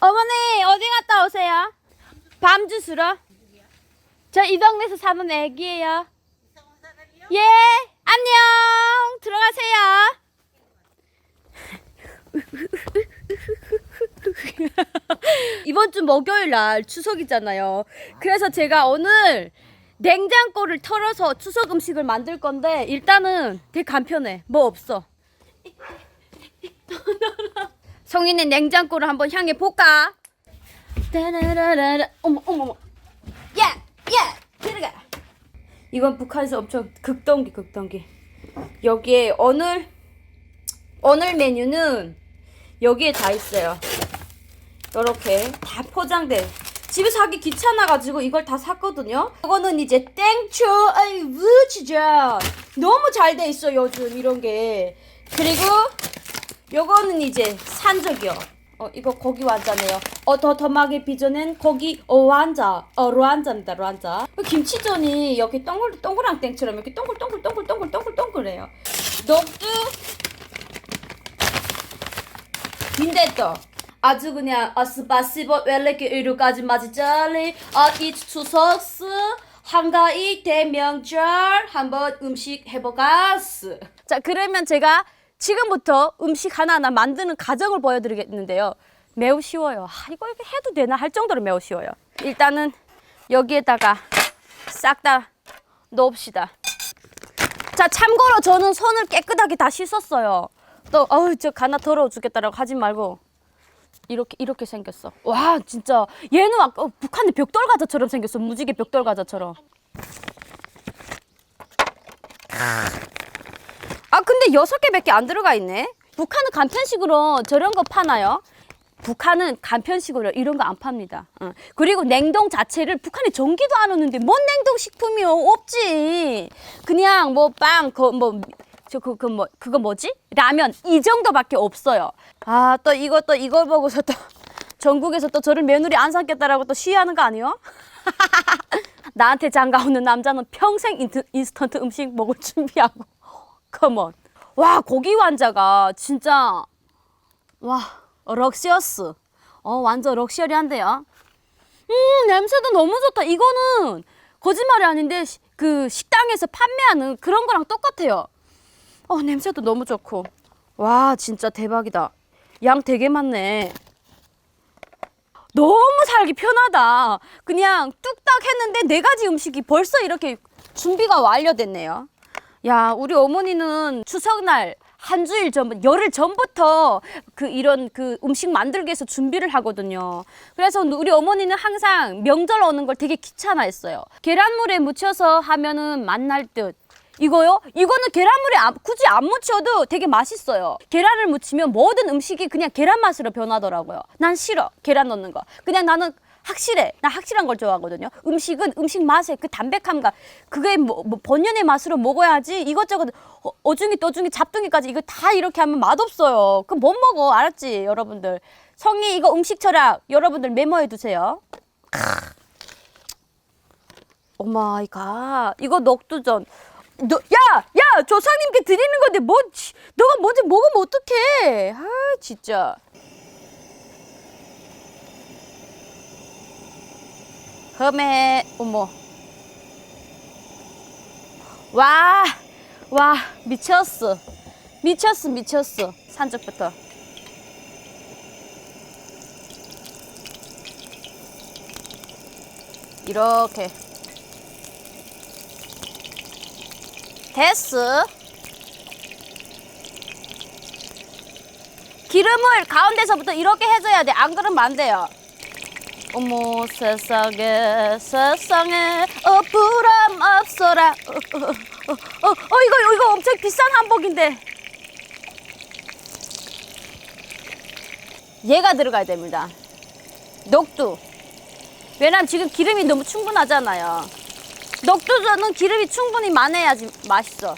어머니 어디 갔다 오세요? 밤 주스러. 저 이 동네에서 사는 애기예요. 예, 안녕. 들어가세요. 이번 주 목요일 날 추석이잖아요. 그래서 제가 오늘 냉장고를 털어서 추석 음식을 만들 건데 일단은 되게 간편해. 뭐 없어. 성인의 냉장고를 한번 향해 볼까? 따라라라라. 어머 어머 어머. 야, 야, 들어가. 이건 북한에서 엄청 극동기 극동기. 여기에 오늘 오늘 메뉴는 여기에 다 있어요. 이렇게 다 포장돼. 집에서 하기 귀찮아가지고 이걸 다 샀거든요. 이거는 이제 땡초, 아이 무지죠. 너무 잘 돼 있어 요즘 이런 게. 그리고 요거는 이제 산적이요. 어 이거 고기 완자네요. 어 더더하게 빚어낸 고기 어 완자, 어 루안자입니다 루안자. 김치전이 이렇게 동글 동그랑 땡처럼 이렇게 동글 동글 동글 동글 동글 동글해요. 녹두 빈대떡 아주 그냥 아 스바시버 웰레게 의료까지 맞이잘리 아 이 추석스 한가위 대명절 한번 음식 해보가스 자 그러면 제가 지금부터 음식 하나하나 만드는 과정을 보여드리겠는데요 매우 쉬워요 아, 이거 이렇게 해도 되나 할 정도로 매우 쉬워요 일단은 여기에다가 싹 다 넣읍시다 자 참고로 저는 손을 깨끗하게 다 씻었어요. 또 어우 저 가나 더러워 죽겠다라고 하지 말고 이렇게 이렇게 생겼어. 와 진짜 얘는 아까 어, 북한의 벽돌 과자처럼 생겼어. 무지개 벽돌 과자처럼. 여섯 개밖에 안 들어가 있네. 북한은 간편식으로 저런 거 파나요? 북한은 간편식으로 이런 거 안 팝니다. 어. 그리고 냉동 자체를 북한에 전기도 안 오는데 뭔 냉동 식품이요? 없지. 그냥 뭐 빵, 그 뭐 저 그 그 뭐 그거 뭐지? 라면 이 정도밖에 없어요. 아 또 이거 또 이걸 보고서 또 전국에서 또 저를 며느리 안 삼겠다라고 또 시위하는 거 아니요? 나한테 장가 오는 남자는 평생 인트, 인스턴트 음식 먹을 준비하고 컴온. 와 고기 완자가 진짜 와 럭셔스. 어 완전 럭셔리한데요. 음 냄새도 너무 좋다. 이거는 거짓말이 아닌데 시- 그 식당에서 판매하는 그런 거랑 똑같아요. 어 냄새도 너무 좋고. 와 진짜 대박이다. 양 되게 많네. 너무 살기 편하다. 그냥 뚝딱 했는데 네 가지 음식이 벌써 이렇게 준비가 완료됐네요. 야, 우리 어머니는 추석날 한 주일 전, 열흘 전부터 그 이런 그 음식 만들기 위해서 준비를 하거든요. 그래서 우리 어머니는 항상 명절 오는 걸 되게 귀찮아했어요. 계란물에 묻혀서 하면은 맛날 듯. 이거요? 이거는 계란물에 안- 굳이 안 묻혀도 되게 맛있어요. 계란을 묻히면 모든 음식이 그냥 계란 맛으로 변하더라고요. 난 싫어. 계란 넣는 거. 그냥 나는 확실해. 나 확실한 걸 좋아하거든요. 음식은 음식 맛의 그 담백함과 그게 뭐, 뭐 본연의 맛으로 먹어야지 이것저것 어, 어중이 떠중이 잡둥이까지 이거 다 이렇게 하면 맛없어요. 그럼 못 먹어. 알았지? 여러분들. 성이 이거 음식 철학 여러분들 메모해 두세요. 오마이갓. 이거 녹두전. 너, 야! 야! 조상님께 드리는 건데 뭐 치, 너가 먼저 먹으면 어떡해. 아, 진짜. 흠에 어머. 와, 와 미쳤어. 미쳤어 미쳤어 산적부터. 이렇게. 됐어. 기름을 가운데서부터 이렇게 해줘야 돼. 안 그러면 안 돼요 어머 세상에 세상에. 어 불안 없어라. 어, 어, 어, 어, 어 이거 이거 엄청 비싼 한복인데. 얘가 들어가야 됩니다. 녹두. 왜냐면 지금 기름이 너무 충분하잖아요. 녹두전은 기름이 충분히 많아야지 맛있어.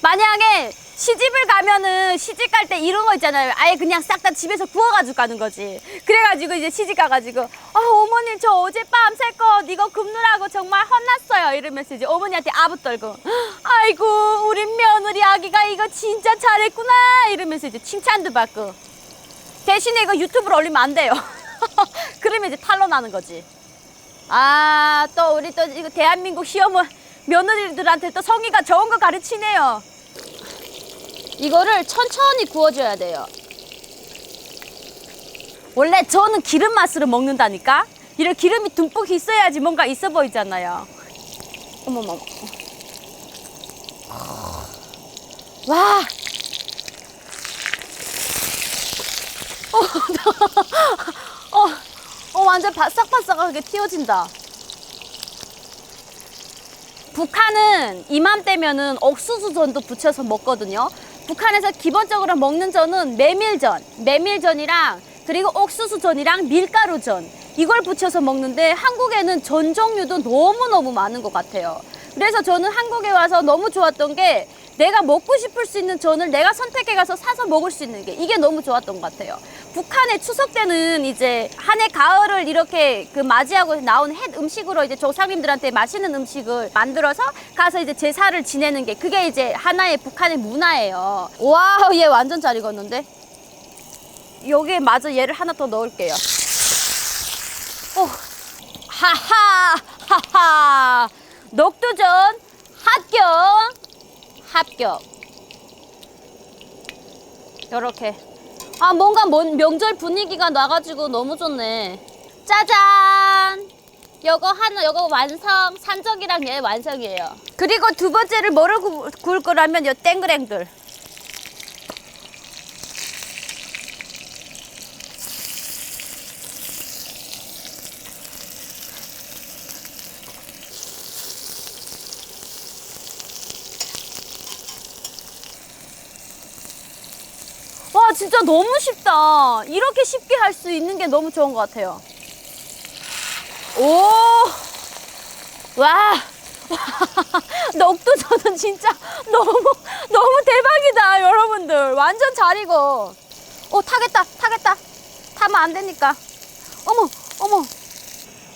만약에 시집을 가면은 시집 갈 때 이런 거 있잖아요. 아예 그냥 싹 다 집에서 구워가지고 가는 거지. 그래가지고 이제 시집 가가지고 아 어머님 저 어젯밤 새껏 이거 굽느라고 정말 혼났어요. 이러면서 이제 어머니한테 아부 떨고 아이고 우리 며느리 아기가 이거 진짜 잘했구나 이러면서 이제 칭찬도 받고 대신에 이거 유튜브로 올리면 안 돼요. 그러면 이제 탄로 나는 거지. 아, 또 우리 또 이거 대한민국 시어머 며느리들한테 또 성의가 좋은 거 가르치네요. 이거를 천천히 구워줘야 돼요. 원래 저는 기름 맛으로 먹는다니까? 이런 기름이 듬뿍 있어야지 뭔가 있어 보이잖아요. 어머머. 와. 어, 어, 어, 완전 바싹바싹하게 튀어진다. 북한은 이맘때면은 옥수수전도 부쳐서 먹거든요. 북한에서 기본적으로 먹는 전은 메밀전, 메밀전이랑 그리고 옥수수전이랑 밀가루전 이걸 부쳐서 먹는데 한국에는 전 종류도 너무너무 많은 것 같아요. 그래서 저는 한국에 와서 너무 좋았던 게 내가 먹고 싶을 수 있는 전을 내가 선택해 가서 사서 먹을 수 있는 게 이게 너무 좋았던 것 같아요. 북한의 추석 때는 이제 한 해 가을을 이렇게 그 맞이하고 나온 햇 음식으로 이제 조상님들한테 맛있는 음식을 만들어서 가서 이제 제사를 지내는 게 그게 이제 하나의 북한의 문화예요. 와, 얘 완전 잘 익었는데? 여기에 마저 얘를 하나 더 넣을게요. 오, 하하, 하하. 녹두전 합격. 합격. 요렇게. 아, 뭔가 뭔- 명절 분위기가 나가지고 너무 좋네. 짜잔! 요거 하나, 요거 완성. 산적이랑 얘 완성이에요. 그리고 두 번째를 뭐를 구, 구울 거라면 요 땡글앵글. 진짜 너무 쉽다. 이렇게 쉽게 할 수 있는 게 너무 좋은 것 같아요. 오! 와! 녹두전은 진짜 너무, 너무 대박이다, 여러분들. 완전 잘 익어. 오, 타겠다, 타겠다. 타면 안 되니까. 어머, 어머.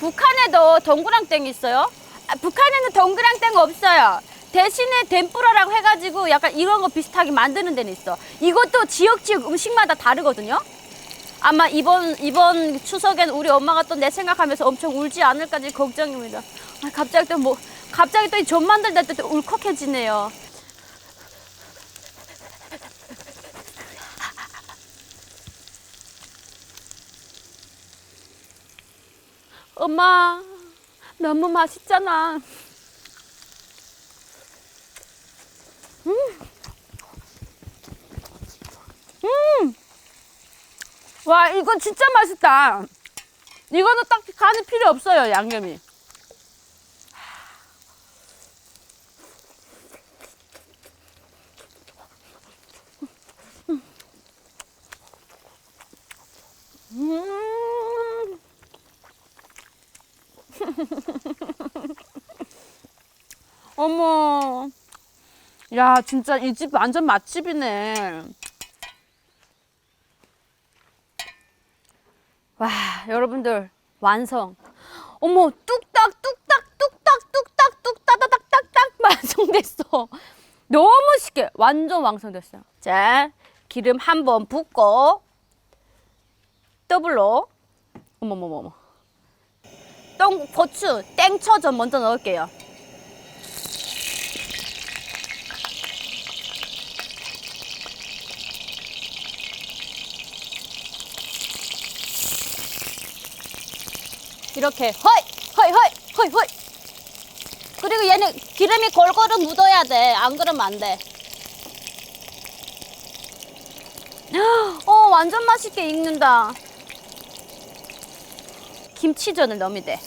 북한에도 동그랑땡 있어요? 아, 북한에는 동그랑땡 없어요. 대신에 덴뿌라라고 해가지고 약간 이런 거 비슷하게 만드는 데는 있어. 이것도 지역 지역 음식마다 다르거든요. 아마 이번 이번 추석엔 우리 엄마가 또 내 생각하면서 엄청 울지 않을까 지 걱정입니다. 아, 갑자기 또 뭐 갑자기 또이전 만들 때또 울컥해지네요. 엄마 너무 맛있잖아. 와 이건 진짜 맛있다. 이거는 딱 간이 필요 없어요 양념이. 음. 어머. 야, 진짜 이 집 완전 맛집이네. 와, 여러분들 완성. 어머, 뚝딱 뚝딱 뚝딱 뚝딱 뚝따다닥딱딱 완성됐어. 너무 쉽게 완전 완성됐어요. 자, 기름 한 번 붓고 더블로 어머머머머. 똥 고추 땡쳐전 먼저 넣을게요. 이렇게 허이 허이 허이 허이 허이. 그리고 얘는 기름이 골고루 묻어야 돼. 안 그러면 안돼. 어 완전 맛있게 익는다. 김치전을 넣으면 돼.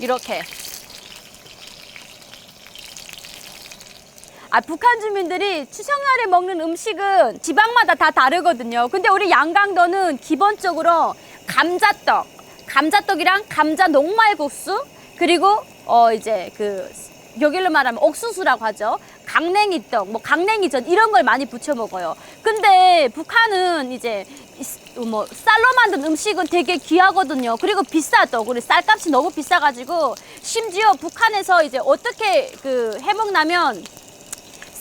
이렇게 아, 북한 주민들이 추석날에 먹는 음식은 지방마다 다 다르거든요. 근데 우리 양강도는 기본적으로 감자떡, 감자떡이랑 감자 녹말국수, 그리고 어 이제 그 여기로 말하면 옥수수라고 하죠. 강냉이떡, 뭐 강냉이전 이런 걸 많이 부쳐 먹어요. 근데 북한은 이제 이- 뭐 쌀로 만든 음식은 되게 귀하거든요. 그리고 비싸죠. 우리 쌀값이 너무 비싸가지고 심지어 북한에서 이제 어떻게 그 해먹냐면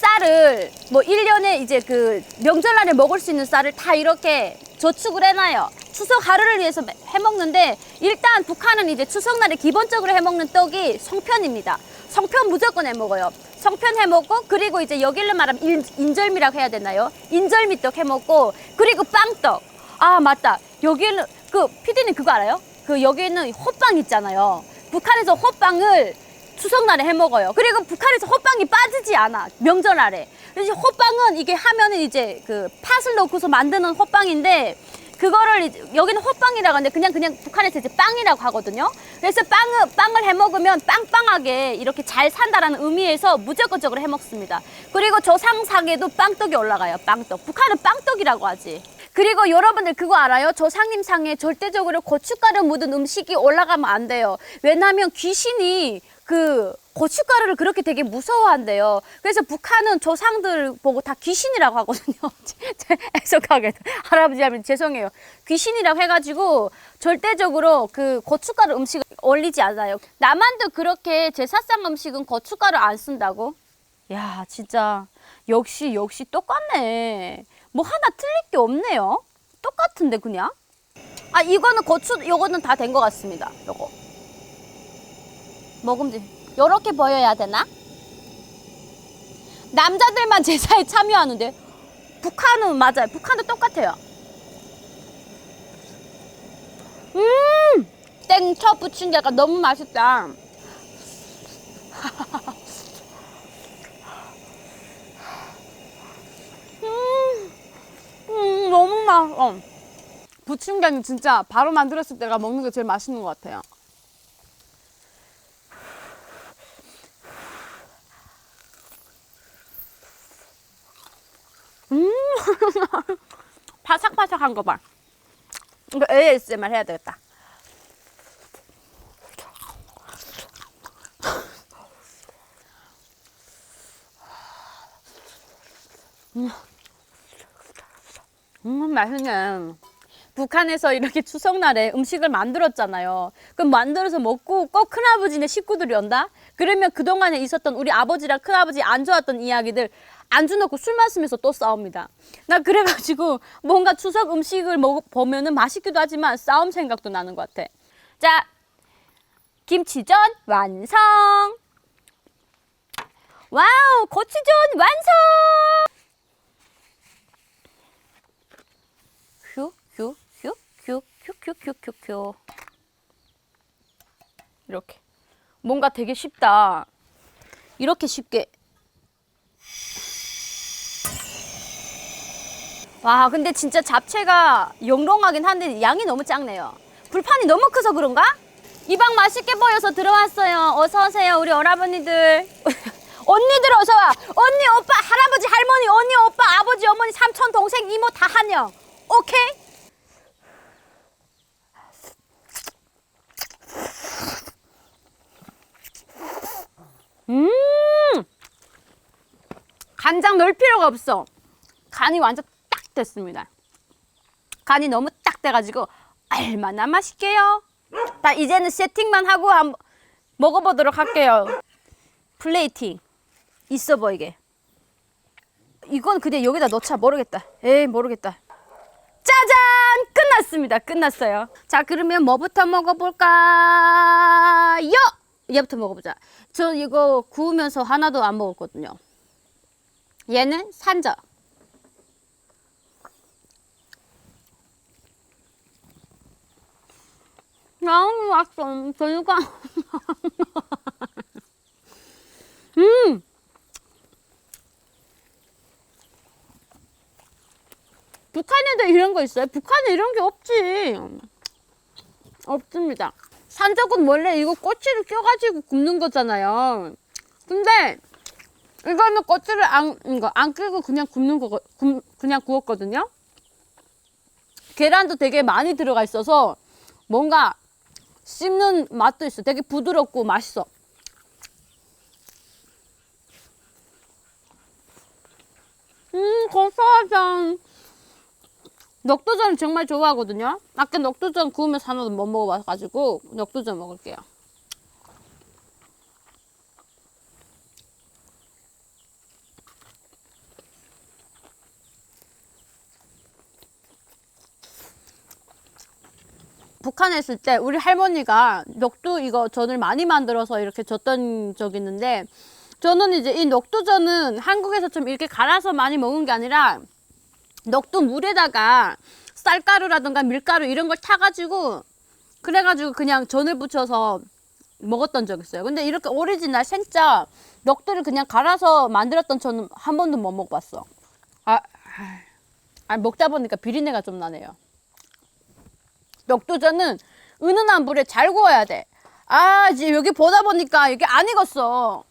쌀을 뭐 일년에 이제 그 명절날에 먹을 수 있는 쌀을 다 이렇게 저축을 해놔요. 추석 하루를 위해서 해먹는데 일단 북한은 이제 추석날에 기본적으로 해먹는 떡이 성편입니다. 성편 무조건 해먹어요. 성편 해먹고 그리고 이제 여기를 말하면 인, 인절미라고 해야 되나요? 인절미떡 해먹고 그리고 빵떡. 아 맞다. 여기는 그 피디님 그거 알아요? 그 여기는 호빵 있잖아요. 북한에서 호빵을 추석날에 해 먹어요. 그리고 북한에서 호빵이 빠지지 않아 명절날에. 그래서 호빵은 이게 하면은 이제 그 팥을 넣고서 만드는 호빵인데 그거를 이제 여기는 호빵이라고 하는데 그냥 그냥 북한에서 이제 빵이라고 하거든요. 그래서 빵을 빵을 해 먹으면 빵빵하게 이렇게 잘 산다라는 의미에서 무조건적으로 해 먹습니다. 그리고 조상상에도 빵떡이 올라가요. 빵떡. 북한은 빵떡이라고 하지. 그리고 여러분들 그거 알아요? 조상님상에 절대적으로 고춧가루 묻은 음식이 올라가면 안 돼요. 왜냐하면 귀신이 그 고춧가루를 그렇게 되게 무서워한대요. 그래서 북한은 조상들 보고 다 귀신이라고 하거든요. 해석하게 할아버지 할머니 죄송해요. 귀신이라고 해가지고 절대적으로 그 고춧가루 음식을 올리지 않아요. 남한도 그렇게 제사상 음식은 고춧가루 안 쓴다고? 야 진짜 역시 역시 똑같네. 뭐 하나 틀릴 게 없네요. 똑같은데 그냥. 아 이거는 고추 요거는 다 된 것 같습니다. 요거. 먹음직. 요렇게 보여야 되나? 남자들만 제사에 참여하는데 북한은 맞아요. 북한도 똑같아요. 음! 땡초 부침개가 너무 맛있다. 음, 음, 너무 맛있어. 부침개는 진짜 바로 만들었을 때가 먹는 게 제일 맛있는 것 같아요. 바삭바삭한 거 봐. 이거 ASMR 해야 되겠다. 음, 맛있네. 북한에서 이렇게 추석날에 음식을 만들었잖아요. 그럼 만들어서 먹고 꼭 큰아버지네 식구들이 온다? 그러면 그동안에 있었던 우리 아버지랑 큰아버지 안 좋았던 이야기들 안주 넣고 술 마시면서 또 싸웁니다. 나 그래가지고 뭔가 추석 음식을 먹, 보면은 맛있기도 하지만 싸움 생각도 나는 것 같아. 자, 김치전 완성! 와우, 고추전 완성! 휴, 휴, 휴. 이렇게. 뭔가 되게 쉽다. 이렇게 쉽게. 와, 근데 진짜 잡채가 영롱하긴 한데 양이 너무 작네요. 불판이 너무 커서 그런가? 이 방 맛있게 보여서 들어왔어요. 어서 오세요, 우리 오라버니들. 언니들 어서 와. 언니, 오빠, 할아버지, 할머니, 언니, 오빠, 아버지, 어머니, 삼촌, 동생, 이모 다 한영. 오케이? 음! 간장 넣을 필요가 없어. 간이 완전 딱 됐습니다. 간이 너무 딱 돼가지고 얼마나 맛있게요. 자 이제는 세팅만 하고 한번 먹어보도록 할게요. 플레이팅 있어 보이게. 이건 그냥 여기다 넣자 모르겠다. 에이 모르겠다. 짜잔 끝났습니다. 끝났어요. 자 그러면 뭐부터 먹어볼까요? 얘부터 먹어보자. 저 이거 구우면서 하나도 안 먹었거든요. 얘는 산적. 너무 맛있어. 저희가. 음! 북한에도 이런 거 있어요? 북한에 이런 게 없지. 없습니다. 산적은 원래 이거 꼬치를 껴가지고 굽는 거잖아요. 근데 이거는 꼬치를 안, 이거 안 끼고 그냥 굽는 거, 굽, 그냥 구웠거든요. 계란도 되게 많이 들어가 있어서 뭔가 씹는 맛도 있어. 되게 부드럽고 맛있어. 음, 고소하죠. 녹두전 정말 좋아하거든요. 아까 녹두전 구우면서 하나도 못 먹어봐가지고 녹두전 먹을게요. 북한에 있을 때 우리 할머니가 녹두 이거 전을 많이 만들어서 이렇게 줬던 적이 있는데 저는 이제 이 녹두전은 한국에서 좀 이렇게 갈아서 많이 먹은 게 아니라 녹두 물에다가 쌀가루라든가 밀가루 이런 걸 타가지고 그래가지고 그냥 전을 부쳐서 먹었던 적 있어요. 근데 이렇게 오리지널 생짜 녹두를 그냥 갈아서 만들었던 저는 한 번도 못 먹어봤어. 아, 아 먹다 보니까 비린내가 좀 나네요. 녹두전은 은은한 불에 잘 구워야 돼. 아, 이제 여기 보다 보니까 이게 안 익었어.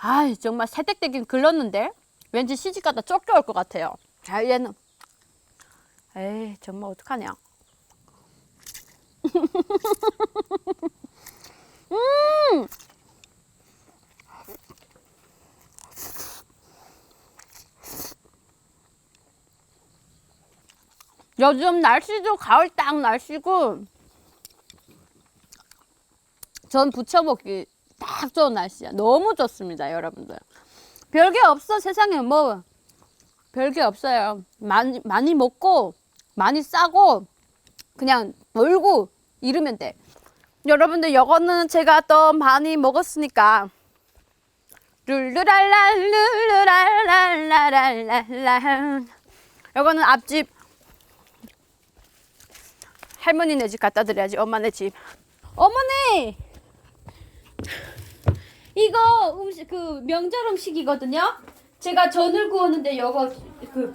아, 정말 새댁되긴 글렀는데 왠지 시집 가다 쫓겨올 것 같아요. 자, 얘는 에이, 정말 어떡하냐. 음! 요즘 날씨도 가을 딱 날씨고 전 부쳐 먹기 딱 좋은 날씨야. 너무 좋습니다, 여러분들. 별게 없어 세상에 뭐 별게 없어요. 많이 많이 먹고 많이 싸고 그냥 놀고 이러면 돼. 여러분들 이거는 제가 또 많이 먹었으니까. 룰루랄라 룰루랄랄랄랄랄라 이거는 앞집 할머니네 집 갖다 드려야지 엄마네 집. 어머니! 이거 음식 그 명절 음식이거든요. 제가 전을 구웠는데 요거 그